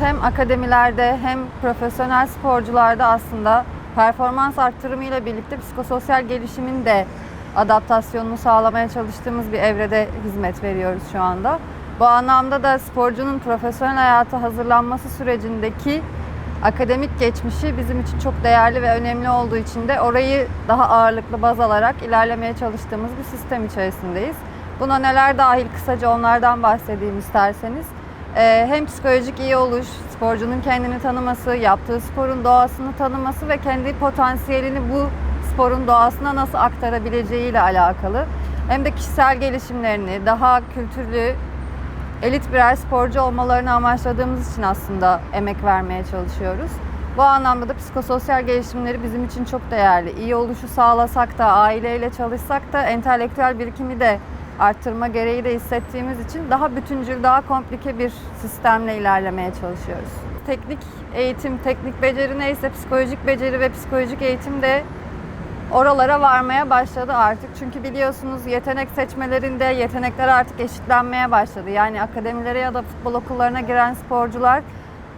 hem akademilerde hem profesyonel sporcularda aslında performans arttırımıyla birlikte psikososyal gelişimin de adaptasyonunu sağlamaya çalıştığımız bir evrede hizmet veriyoruz şu anda. Bu anlamda da sporcunun profesyonel hayata hazırlanması sürecindeki akademik geçmişi bizim için çok değerli ve önemli olduğu için de orayı daha ağırlıklı baz alarak ilerlemeye çalıştığımız bir sistem içerisindeyiz. Buna neler dahil kısaca onlardan bahsedeyim isterseniz. Ee, hem psikolojik iyi oluş, sporcunun kendini tanıması, yaptığı sporun doğasını tanıması ve kendi potansiyelini bu sporun doğasına nasıl aktarabileceği ile alakalı. Hem de kişisel gelişimlerini, daha kültürlü, elit birer sporcu olmalarını amaçladığımız için aslında emek vermeye çalışıyoruz. Bu anlamda da psikososyal gelişimleri bizim için çok değerli. İyi oluşu sağlasak da, aileyle çalışsak da entelektüel birikimi de arttırma gereği de hissettiğimiz için daha bütüncül, daha komplike bir sistemle ilerlemeye çalışıyoruz. Teknik eğitim, teknik beceri neyse psikolojik beceri ve psikolojik eğitim de oralara varmaya başladı artık. Çünkü biliyorsunuz yetenek seçmelerinde yetenekler artık eşitlenmeye başladı. Yani akademilere ya da futbol okullarına giren sporcular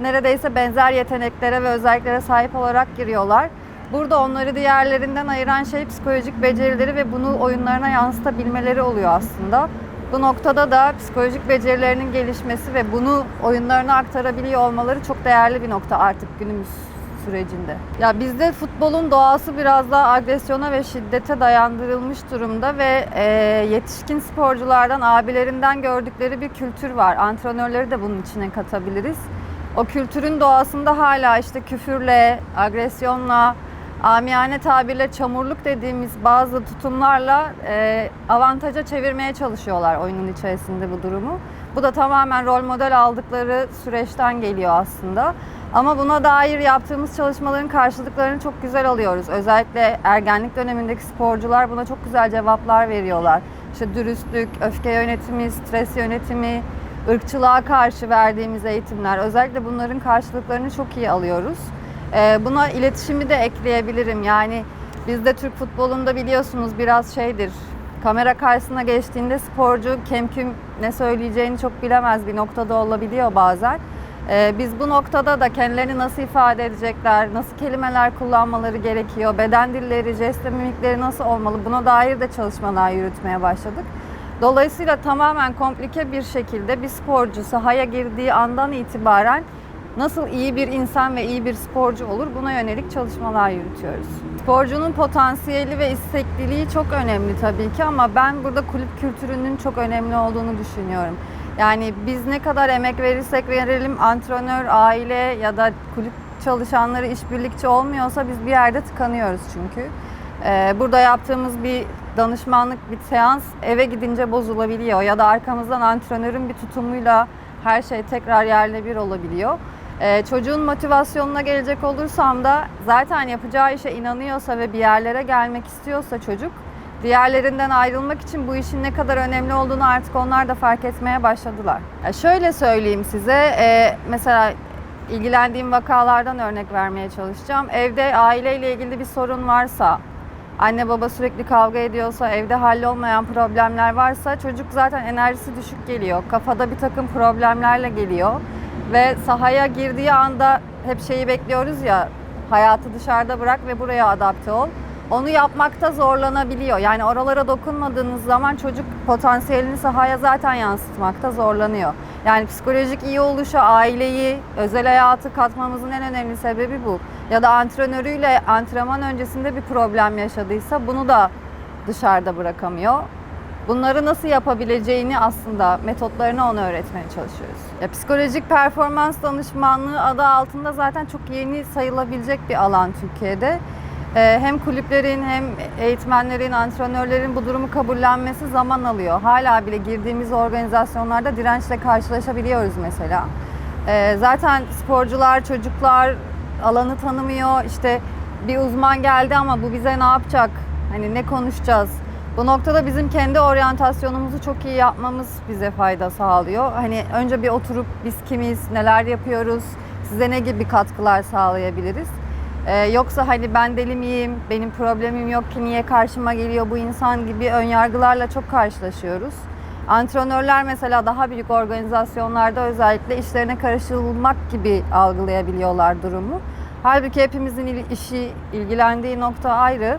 neredeyse benzer yeteneklere ve özelliklere sahip olarak giriyorlar. Burada onları diğerlerinden ayıran şey psikolojik becerileri ve bunu oyunlarına yansıtabilmeleri oluyor aslında. Bu noktada da psikolojik becerilerinin gelişmesi ve bunu oyunlarına aktarabiliyor olmaları çok değerli bir nokta artık günümüz sürecinde. Ya bizde futbolun doğası biraz daha agresyona ve şiddete dayandırılmış durumda ve e, yetişkin sporculardan, abilerinden gördükleri bir kültür var. Antrenörleri de bunun içine katabiliriz. O kültürün doğasında hala işte küfürle, agresyonla, amiyane tabirle çamurluk dediğimiz bazı tutumlarla e, avantaja çevirmeye çalışıyorlar oyunun içerisinde bu durumu. Bu da tamamen rol model aldıkları süreçten geliyor aslında. Ama buna dair yaptığımız çalışmaların karşılıklarını çok güzel alıyoruz. Özellikle ergenlik dönemindeki sporcular buna çok güzel cevaplar veriyorlar. İşte dürüstlük, öfke yönetimi, stres yönetimi, ırkçılığa karşı verdiğimiz eğitimler. Özellikle bunların karşılıklarını çok iyi alıyoruz. Ee, buna iletişimi de ekleyebilirim. Yani bizde Türk futbolunda biliyorsunuz biraz şeydir. Kamera karşısına geçtiğinde sporcu kemküm ne söyleyeceğini çok bilemez bir noktada olabiliyor bazen. Ee, biz bu noktada da kendilerini nasıl ifade edecekler, nasıl kelimeler kullanmaları gerekiyor, beden dilleri, jest ve mimikleri nasıl olmalı buna dair de çalışmalar yürütmeye başladık. Dolayısıyla tamamen komplike bir şekilde bir sporcu sahaya girdiği andan itibaren nasıl iyi bir insan ve iyi bir sporcu olur buna yönelik çalışmalar yürütüyoruz. Sporcunun potansiyeli ve istekliliği çok önemli tabii ki ama ben burada kulüp kültürünün çok önemli olduğunu düşünüyorum. Yani biz ne kadar emek verirsek verelim antrenör, aile ya da kulüp çalışanları işbirlikçi olmuyorsa biz bir yerde tıkanıyoruz çünkü. Ee, burada yaptığımız bir danışmanlık, bir seans eve gidince bozulabiliyor ya da arkamızdan antrenörün bir tutumuyla her şey tekrar yerle bir olabiliyor. Ee, çocuğun motivasyonuna gelecek olursam da zaten yapacağı işe inanıyorsa ve bir yerlere gelmek istiyorsa çocuk diğerlerinden ayrılmak için bu işin ne kadar önemli olduğunu artık onlar da fark etmeye başladılar. Ya şöyle söyleyeyim size, e, mesela ilgilendiğim vakalardan örnek vermeye çalışacağım. Evde aileyle ilgili bir sorun varsa, anne baba sürekli kavga ediyorsa, evde hallolmayan problemler varsa çocuk zaten enerjisi düşük geliyor. Kafada bir takım problemlerle geliyor ve sahaya girdiği anda hep şeyi bekliyoruz ya, hayatı dışarıda bırak ve buraya adapte ol onu yapmakta zorlanabiliyor. Yani oralara dokunmadığınız zaman çocuk potansiyelini sahaya zaten yansıtmakta zorlanıyor. Yani psikolojik iyi oluşa aileyi, özel hayatı katmamızın en önemli sebebi bu. Ya da antrenörüyle antrenman öncesinde bir problem yaşadıysa bunu da dışarıda bırakamıyor. Bunları nasıl yapabileceğini aslında metotlarını ona öğretmeye çalışıyoruz. Ya, psikolojik performans danışmanlığı adı altında zaten çok yeni sayılabilecek bir alan Türkiye'de. Ee, hem kulüplerin hem eğitmenlerin, antrenörlerin bu durumu kabullenmesi zaman alıyor. Hala bile girdiğimiz organizasyonlarda dirençle karşılaşabiliyoruz mesela. Ee, zaten sporcular, çocuklar alanı tanımıyor. İşte bir uzman geldi ama bu bize ne yapacak? Hani ne konuşacağız? Bu noktada bizim kendi oryantasyonumuzu çok iyi yapmamız bize fayda sağlıyor. Hani önce bir oturup biz kimiz, neler yapıyoruz, size ne gibi katkılar sağlayabiliriz? Ee, yoksa hani ben deli miyim, benim problemim yok ki niye karşıma geliyor bu insan gibi ön yargılarla çok karşılaşıyoruz. Antrenörler mesela daha büyük organizasyonlarda özellikle işlerine karışılmak gibi algılayabiliyorlar durumu. Halbuki hepimizin işi ilgilendiği nokta ayrı.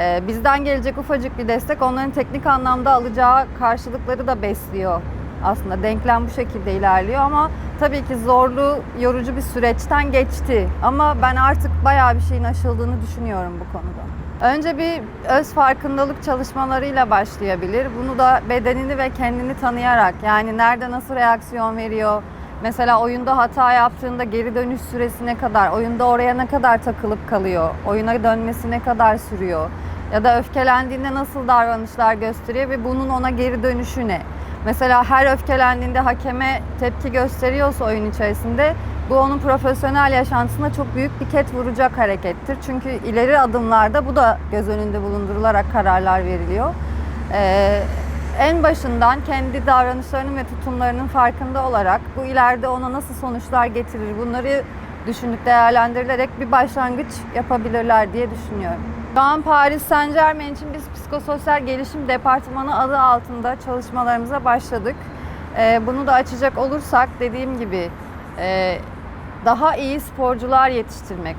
Ee, bizden gelecek ufacık bir destek onların teknik anlamda alacağı karşılıkları da besliyor. Aslında denklem bu şekilde ilerliyor ama tabii ki zorlu, yorucu bir süreçten geçti. Ama ben artık bayağı bir şeyin aşıldığını düşünüyorum bu konuda. Önce bir öz farkındalık çalışmalarıyla başlayabilir. Bunu da bedenini ve kendini tanıyarak yani nerede nasıl reaksiyon veriyor, Mesela oyunda hata yaptığında geri dönüş süresi ne kadar, oyunda oraya ne kadar takılıp kalıyor, oyuna dönmesi ne kadar sürüyor ya da öfkelendiğinde nasıl davranışlar gösteriyor ve bunun ona geri dönüşü ne? Mesela her öfkelendiğinde hakeme tepki gösteriyorsa oyun içerisinde bu onun profesyonel yaşantısına çok büyük bir ket vuracak harekettir. Çünkü ileri adımlarda bu da göz önünde bulundurularak kararlar veriliyor. Ee, en başından kendi davranışlarının ve tutumlarının farkında olarak bu ileride ona nasıl sonuçlar getirir bunları düşünüp değerlendirilerek bir başlangıç yapabilirler diye düşünüyorum. Şu Paris Saint Germain için biz psikososyal gelişim departmanı adı altında çalışmalarımıza başladık. Ee, bunu da açacak olursak dediğim gibi e, daha iyi sporcular yetiştirmek,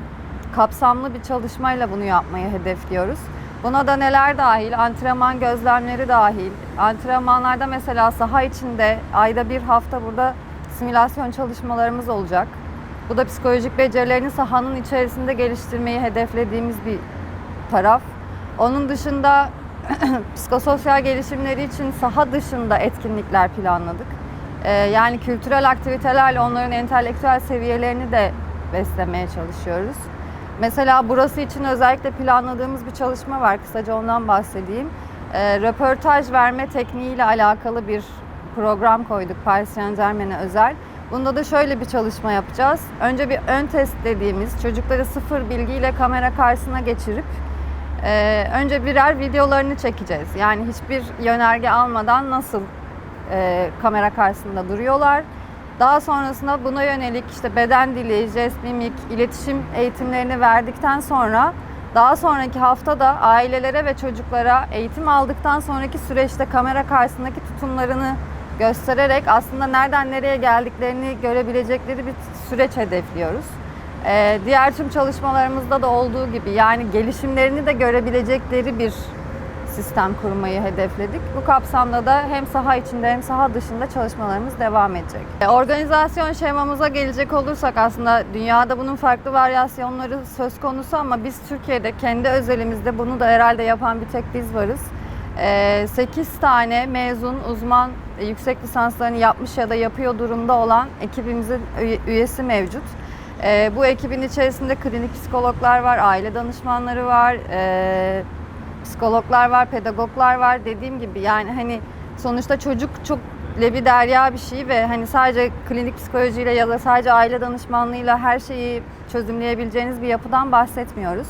kapsamlı bir çalışmayla bunu yapmayı hedefliyoruz. Buna da neler dahil? Antrenman gözlemleri dahil. Antrenmanlarda mesela saha içinde ayda bir hafta burada simülasyon çalışmalarımız olacak. Bu da psikolojik becerilerini sahanın içerisinde geliştirmeyi hedeflediğimiz bir taraf. Onun dışında psikososyal gelişimleri için saha dışında etkinlikler planladık. Ee, yani kültürel aktivitelerle onların entelektüel seviyelerini de beslemeye çalışıyoruz. Mesela burası için özellikle planladığımız bir çalışma var. Kısaca ondan bahsedeyim. E, röportaj verme tekniğiyle alakalı bir program koyduk Paris Saint Germain'e özel. Bunda da şöyle bir çalışma yapacağız. Önce bir ön test dediğimiz çocukları sıfır bilgiyle kamera karşısına geçirip e, önce birer videolarını çekeceğiz. Yani hiçbir yönerge almadan nasıl e, kamera karşısında duruyorlar. Daha sonrasında buna yönelik işte beden dili, jest, mimik, iletişim eğitimlerini verdikten sonra daha sonraki haftada ailelere ve çocuklara eğitim aldıktan sonraki süreçte kamera karşısındaki tutumlarını göstererek aslında nereden nereye geldiklerini görebilecekleri bir süreç hedefliyoruz. Ee, diğer tüm çalışmalarımızda da olduğu gibi yani gelişimlerini de görebilecekleri bir sistem kurmayı hedefledik. Bu kapsamda da hem saha içinde hem saha dışında çalışmalarımız devam edecek. E, Organizasyon şemamıza gelecek olursak aslında dünyada bunun farklı varyasyonları söz konusu ama biz Türkiye'de kendi özelimizde bunu da herhalde yapan bir tek biz varız. 8 tane mezun, uzman e, yüksek lisanslarını yapmış ya da yapıyor durumda olan ekibimizin üye- üyesi mevcut. E, Bu ekibin içerisinde klinik psikologlar var, aile danışmanları var, e, psikologlar var, pedagoglar var. Dediğim gibi yani hani sonuçta çocuk çok lebi derya bir şey ve hani sadece klinik psikolojiyle ya da sadece aile danışmanlığıyla her şeyi çözümleyebileceğiniz bir yapıdan bahsetmiyoruz.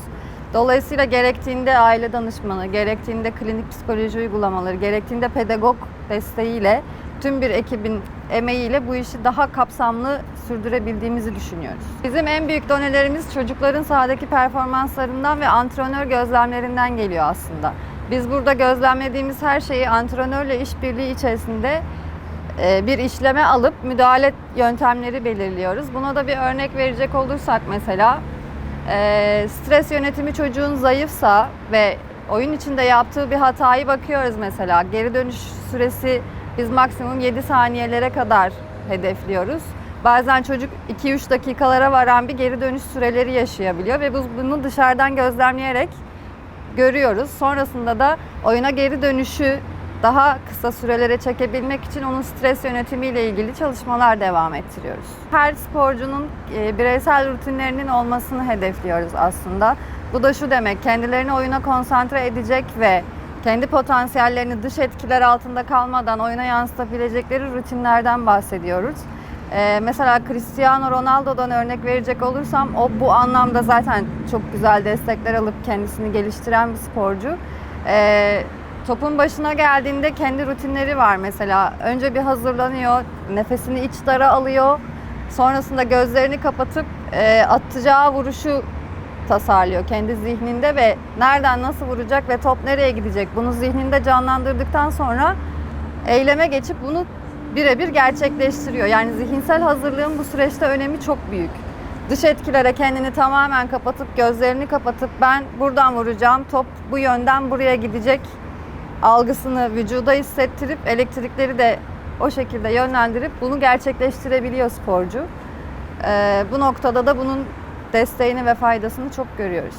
Dolayısıyla gerektiğinde aile danışmanı, gerektiğinde klinik psikoloji uygulamaları, gerektiğinde pedagog desteğiyle tüm bir ekibin emeğiyle bu işi daha kapsamlı sürdürebildiğimizi düşünüyoruz. Bizim en büyük donelerimiz çocukların sahadaki performanslarından ve antrenör gözlemlerinden geliyor aslında. Biz burada gözlemlediğimiz her şeyi antrenörle işbirliği içerisinde e, bir işleme alıp müdahale yöntemleri belirliyoruz. Buna da bir örnek verecek olursak mesela e, stres yönetimi çocuğun zayıfsa ve oyun içinde yaptığı bir hatayı bakıyoruz mesela. Geri dönüş süresi biz maksimum 7 saniyelere kadar hedefliyoruz. Bazen çocuk 2-3 dakikalara varan bir geri dönüş süreleri yaşayabiliyor ve biz bunu dışarıdan gözlemleyerek görüyoruz. Sonrasında da oyuna geri dönüşü daha kısa sürelere çekebilmek için onun stres yönetimiyle ilgili çalışmalar devam ettiriyoruz. Her sporcunun e, bireysel rutinlerinin olmasını hedefliyoruz aslında. Bu da şu demek, kendilerini oyuna konsantre edecek ve kendi potansiyellerini dış etkiler altında kalmadan oyuna yansıtabilecekleri rutinlerden bahsediyoruz. Ee, mesela Cristiano Ronaldo'dan örnek verecek olursam o bu anlamda zaten çok güzel destekler alıp kendisini geliştiren bir sporcu. Ee, topun başına geldiğinde kendi rutinleri var mesela. Önce bir hazırlanıyor, nefesini iç dara alıyor. Sonrasında gözlerini kapatıp e, atacağı vuruşu tasarlıyor kendi zihninde ve nereden nasıl vuracak ve top nereye gidecek bunu zihninde canlandırdıktan sonra eyleme geçip bunu birebir gerçekleştiriyor. Yani zihinsel hazırlığın bu süreçte önemi çok büyük. Dış etkilere kendini tamamen kapatıp gözlerini kapatıp ben buradan vuracağım, top bu yönden buraya gidecek algısını vücuda hissettirip elektrikleri de o şekilde yönlendirip bunu gerçekleştirebiliyor sporcu. Ee, bu noktada da bunun desteğini ve faydasını çok görüyoruz.